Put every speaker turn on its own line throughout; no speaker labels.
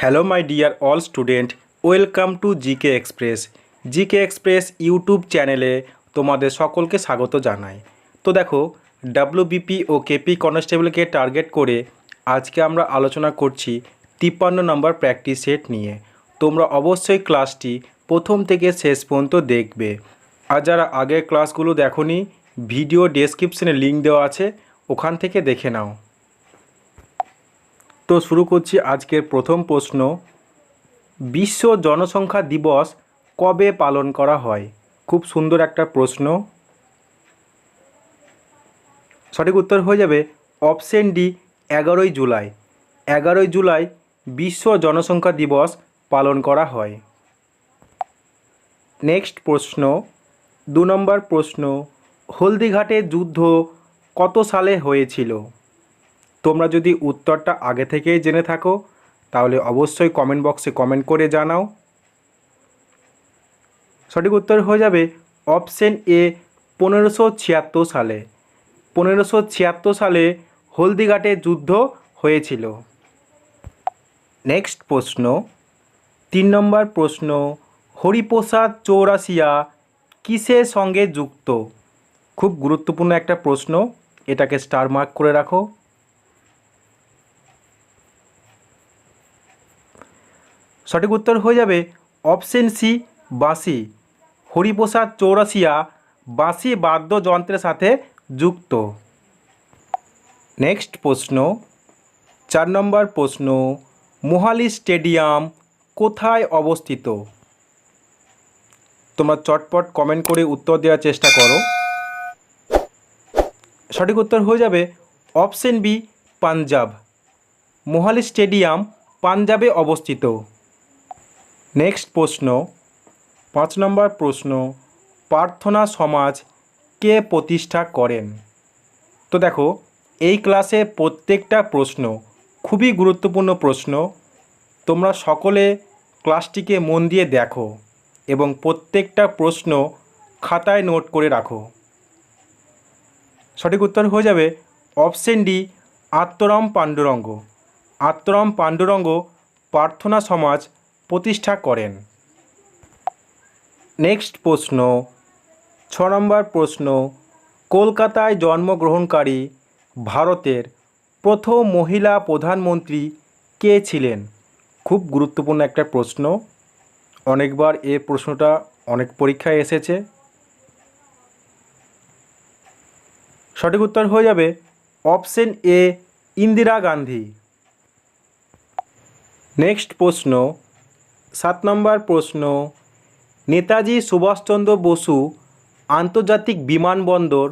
Hello my dear all student welcome to GK express GK express YouTube চ্যানেলে তোমাদের সকলকে স্বাগত জানাই। তো দেখো ডাব্লিউবিপি ও কেপি কনস্টেবলকে টার্গেট করে আজকে আমরা আলোচনা করছি তিপ্পান্ন নম্বর প্র্যাকটিস সেট নিয়ে। তোমরা অবশ্যই ক্লাসটি প্রথম থেকে শেষ পর্যন্ত দেখবে। আর যারা আগের ক্লাসগুলো দেখোনি ভিডিও ডেসক্রিপশনে লিঙ্ক দেওয়া আছে, ওখান থেকে দেখে নাও। তো শুরু করছি আজকের প্রথম প্রশ্ন। বিশ্ব জনসংখ্যা দিবস কবে পালন করা হয়? খুব সুন্দর একটা প্রশ্ন। সঠিক উত্তর হয়ে যাবে অপশন ডি, এগারোই জুলাই। এগারোই জুলাই বিশ্ব জনসংখ্যা দিবস পালন করা হয়। নেক্সট প্রশ্ন। দু নম্বর প্রশ্ন হলদিঘাটের যুদ্ধ কত সালে হয়েছিল? তোমরা যদি উত্তরটা আগে থেকেই জেনে থাকো, তাহলে অবশ্যই কমেন্ট বক্সে কমেন্ট করে জানাও। সঠিক উত্তর হয়ে যাবে অপশন এ পনেরোশো ছিয়াত্তর সালে। পনেরোশো ছিয়াত্তর সালে হলদিঘাটে যুদ্ধ হয়েছিল। নেক্সট প্রশ্ন। তিন নম্বর প্রশ্ন, হরিপ্রসাদ চৌরাসিয়া কিসের সঙ্গে যুক্ত? খুব গুরুত্বপূর্ণ একটা প্রশ্ন, এটাকে স্টার মার্ক করে রাখো। সঠিক উত্তর হয়ে যাবে অপশন সি, বাঁশি। হরিপ্রসাদ চৌরাসিয়া বাঁশি বাদ্যযন্ত্রের সাথে যুক্ত। নেক্সট প্রশ্ন। চার নম্বর প্রশ্ন, মোহালি স্টেডিয়াম কোথায় অবস্থিত? তোমরা চটপট কমেন্ট করে উত্তর দেওয়ার চেষ্টা করো। সঠিক উত্তর হয়ে যাবে option B, Punjab. Mohali stadium পাঞ্জাবে অবস্থিত। নেক্সট প্রশ্ন, পাঁচ নম্বর প্রশ্ন, প্রার্থনা সমাজ কে প্রতিষ্ঠা করেন? তো দেখো, এই ক্লাসে প্রত্যেকটা প্রশ্ন খুবই গুরুত্বপূর্ণ প্রশ্ন। তোমরা সকলে ক্লাসটিকে মন দিয়ে দেখো এবং প্রত্যেকটা প্রশ্ন খাতায় নোট করে রাখো। সঠিক উত্তর হয়ে যাবে অপশন ডি আত্মরাম পাণ্ডুরঙ্গ। আত্মরাম পাণ্ডুরঙ্গ, প্রার্থনা সমাজ প্রতিষ্ঠা করেন। নেক্সট প্রশ্ন, ছ নম্বর প্রশ্ন, কলকাতায় জন্মগ্রহণকারী ভারতের প্রথম মহিলা প্রধানমন্ত্রী কে ছিলেন? খুব গুরুত্বপূর্ণ একটা প্রশ্ন। অনেকবার এ প্রশ্নটা অনেক পরীক্ষায় এসেছে। সঠিক উত্তর হয়ে যাবে option A, Indira Gandhi. Next প্রশ্ন সাত নম্বর প্রশ্ন, নেতাজি সুভাষচন্দ্র বসু আন্তর্জাতিক বিমানবন্দর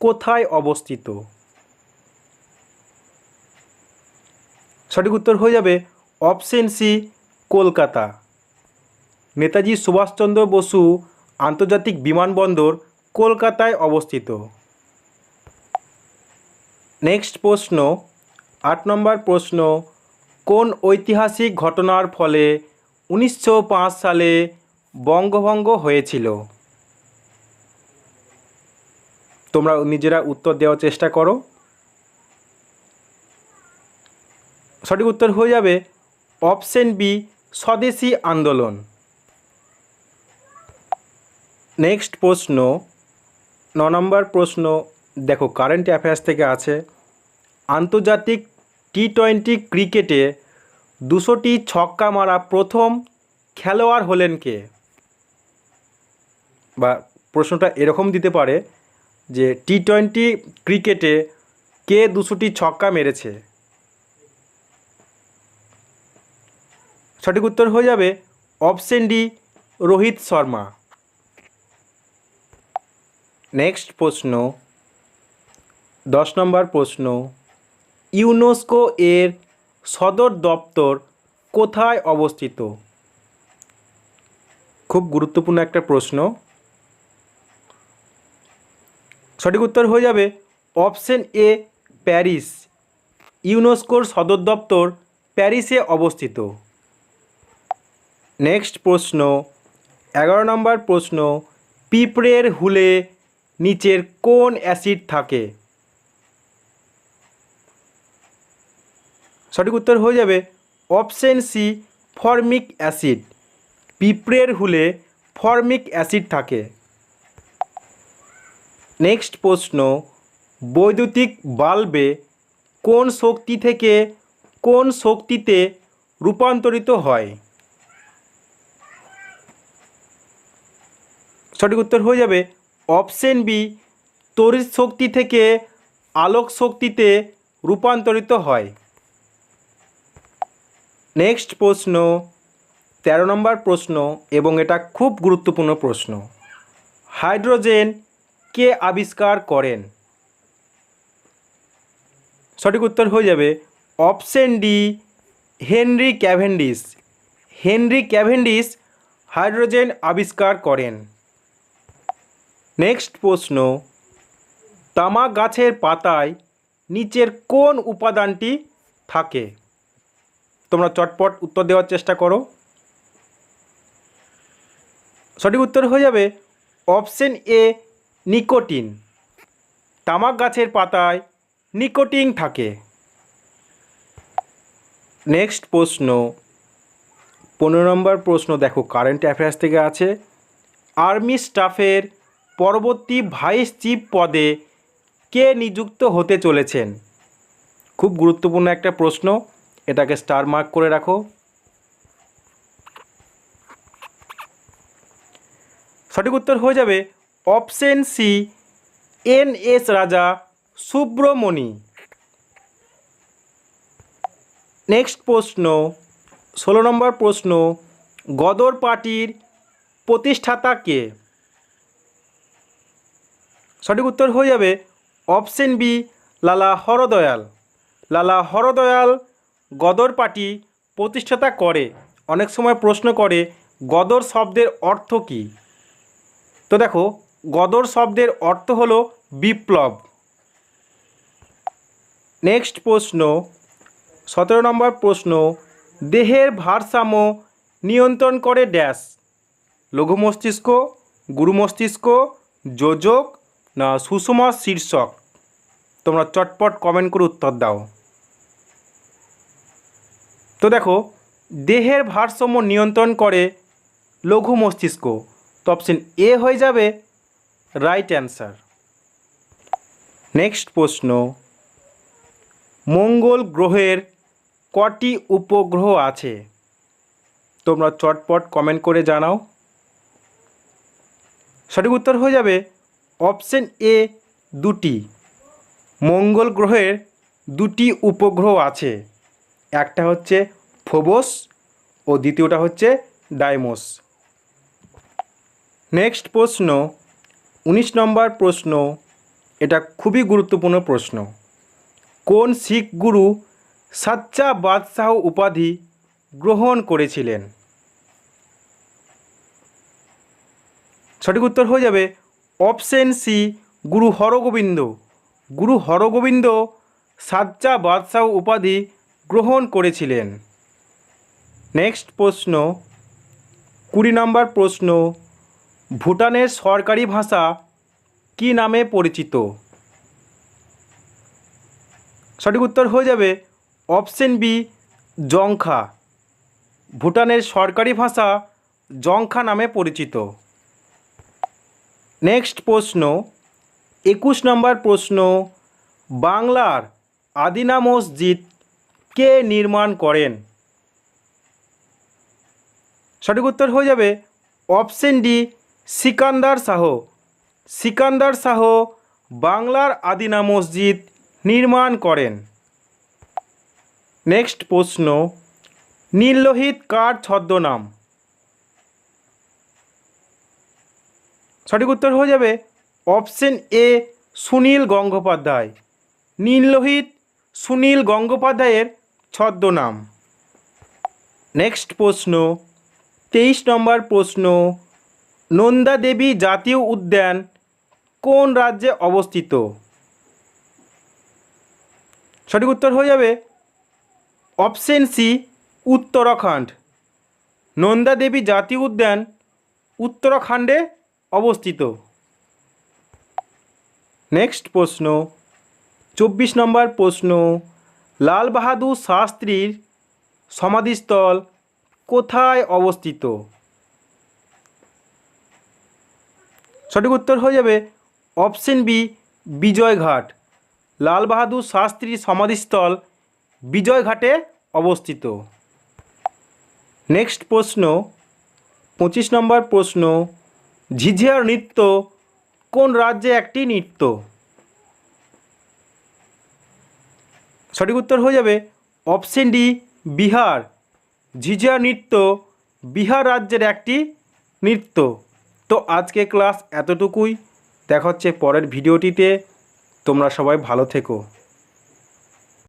কোথায় অবস্থিত? সঠিক উত্তর হয়ে যাবে অপশন সি, কলকাতা। নেতাজি সুভাষচন্দ্র বসু আন্তর্জাতিক বিমানবন্দর কলকাতায় অবস্থিত। নেক্সট প্রশ্ন, আট নম্বর প্রশ্ন, কোন ঐতিহাসিক ঘটনার ফলে উনিশশো পাঁচ সালে বঙ্গভঙ্গ হয়েছিল। তোমরা নিজেরা উত্তর দেওয়ার চেষ্টা করো। সঠিক উত্তর হয়ে যাবে অপশন বি, স্বদেশি আন্দোলন। নেক্সট প্রশ্ন, ন নম্বর প্রশ্ন, দেখো কারেন্ট অ্যাফেয়ার্স থেকে আছে। আন্তর্জাতিক টি টোয়েন্টি ক্রিকেটে দুশোটি ছক্কা মারা প্রথম খেলোয়াড় হলেন কে? বা প্রশ্নটা এরকম দিতে পারে যে টি টোয়েন্টি ক্রিকেটে কে দুশোটি ছক্কা মেরেছে? সঠিক উত্তর হয়ে যাবে option D, Rohit Sharma. Next প্রশ্ন, দশ নম্বর প্রশ্ন, ইউনেস্কো এর সদর দপ্তর কোথায় অবস্থিত? খুব গুরুত্বপূর্ণ একটা প্রশ্ন। সঠিক উত্তর হয়ে যাবে অপশন এ, প্যারিস। ইউনেস্কোর সদর দপ্তর প্যারিসে অবস্থিত। নেক্সট প্রশ্ন, এগারো নম্বর প্রশ্ন, পিঁপড়ের হুলে নিচের কোন অ্যাসিড থাকে? সঠিক উত্তর হয়ে যাবে অপশন সি ফর্মিক অ্যাসিড। পিঁপড়ের হুলে ফর্মিক অ্যাসিড থাকে। নেক্সট প্রশ্ন, বৈদ্যুতিক বাল্বে কোন শক্তি থেকে কোন শক্তিতে রূপান্তরিত হয়? সঠিক উত্তর হয়ে যাবে অপশন বি, তড়িৎ শক্তি থেকে আলোক শক্তিতে রূপান্তরিত হয়। নেক্সট প্রশ্ন, তেরো নম্বর প্রশ্ন এবং এটা খুব গুরুত্বপূর্ণ প্রশ্ন। হাইড্রোজেন কে আবিষ্কার করেন? সঠিক উত্তর হয়ে যাবে option D, Henry Cavendish. Henry Cavendish hydrogen আবিষ্কার করেন। নেক্সট প্রশ্ন, তামাক গাছের পাতায় নিচের কোন উপাদানটি থাকে? তোমরা চটপট উত্তর দেওয়ার চেষ্টা করো। সঠিক উত্তর হয়ে যাবে অপশন এ, নিকোটিন। তামাক গাছের পাতায় নিকোটিন থাকে। নেক্সট প্রশ্ন, পনেরো নম্বর প্রশ্ন, দেখো কারেন্ট অ্যাফেয়ার্স থেকে আছে। আর্মি স্টাফের পরবর্তী ভাইস চিফ পদে কে নিযুক্ত হতে চলেছেন? খুব গুরুত্বপূর্ণ একটা প্রশ্ন। এটাকে স্টার মার্ক করে রাখো। সঠিক উত্তর হয়ে যাবে অপশন সি এন এস রাজা সুব্রমণি। নেক্সট প্রশ্ন, ষোলো নম্বর প্রশ্ন, গদর পার্টির প্রতিষ্ঠাতা কে? সঠিক উত্তর হয়ে যাবে অপশন বি লালা হরদয়াল। লালা হরদয়াল গদর পার্টি প্রতিষ্ঠাতা করে, অনেক সময় প্রশ্ন করে, গদর শব্দের অর্থ কী? তো দেখো, গদর শব্দের অর্থ হলো বিপ্লব। নেক্সট প্রশ্ন, সতেরো নম্বর প্রশ্ন, দেহের ভারসাম্য নিয়ন্ত্রণ করে ড্যাশ। লঘু মস্তিষ্ক, গুরু মস্তিষ্ক, যোজক না সুষমা শীর্ষক? তোমরা চটপট কমেন্ট করে উত্তর দাও। তো দেখো, দেহের ভারসাম্য নিয়ন্ত্রণ করে লঘু মস্তিষ্ক। তো অপশন এ হয়ে যাবে রাইট অ্যান্সার নেক্সট প্রশ্ন, মঙ্গল গ্রহের কটি উপগ্রহ আছে? তোমরা চটপট কমেন্ট করে জানাও। সঠিক উত্তর হয়ে যাবে অপশন এ দুটি। মঙ্গল গ্রহের দুটি উপগ্রহ আছে। একটা হচ্ছে ফোবোস ও দ্বিতীয়টা হচ্ছে ডাইমোস। নেক্সট প্রশ্ন, উনিশ নম্বর প্রশ্ন, এটা খুবই গুরুত্বপূর্ণ প্রশ্ন। কোন শিখ গুরু সাচ্চা বাদশাহ উপাধি গ্রহণ করেছিলেন? সঠিক উত্তর হয়ে যাবে অপশন সি, গুরু হরগোবিন্দ। গুরু হরগোবিন্দ সাচ্চা বাদশাহ উপাধি গ্রহণ করেছিলেন। নেক্সট প্রশ্ন, কুড়ি নম্বর প্রশ্ন, ভুটানের সরকারি ভাষা কী নামে পরিচিত? সঠিক উত্তর হয়ে যাবে অপশন বি, জংখা। ভুটানের সরকারি ভাষা জংখা নামে পরিচিত। নেক্সট প্রশ্ন, একুশ নম্বর প্রশ্ন, বাংলার আদিনা মসজিদ কে নির্মাণ করেন? সঠিক উত্তর হয়ে যাবে অপশন ডি, সিকান্দার শাহ। সিকান্দার শাহ বাংলার আদিনা মসজিদ নির্মাণ করেন। নেক্সট প্রশ্ন নীললোহিত কার ছদ্মনাম? সঠিক উত্তর হয়ে যাবে অপশন এ, সুনীল গঙ্গোপাধ্যায়। নীললোহিত সুনীল গঙ্গোপাধ্যায়ের ছদ্মনাম। নেক্সট প্রশ্ন, তেইশ নম্বর প্রশ্ন, নন্দা দেবী জাতীয় উদ্যান কোন রাজ্যে অবস্থিত? সঠিক উত্তর হয়ে যাবে অপশন সি, উত্তরাখণ্ড। নন্দা দেবী জাতীয় উদ্যান উত্তরাখণ্ডে অবস্থিত। নেক্সট প্রশ্ন, চব্বিশ নম্বর প্রশ্ন লাল বাহাদুর শাস্ত্রীর সমাধিস্থল কোথায় অবস্থিত? সঠিক উত্তর হয়ে যাবে অপশন বি, বিজয়ঘাট। লাল বাহাদুর শাস্ত্রীর সমাধিস্থল বিজয়ঘাটে অবস্থিত। নেক্সট প্রশ্ন, পঁচিশ নম্বর প্রশ্ন, ঝিঝিয়ার নৃত্য কোন রাজ্যে একটি নৃত্য? সঠিক উত্তর হয়ে যাবে অপশন ডি, বিহার। ঝিঝিয়া নৃত্য বিহার রাজ্যের একটি নৃত্য। তো আজকে ক্লাস এতটুকুই। দেখা হচ্ছে পরের ভিডিওটিতে। তোমরা সবাই ভালো থেকো।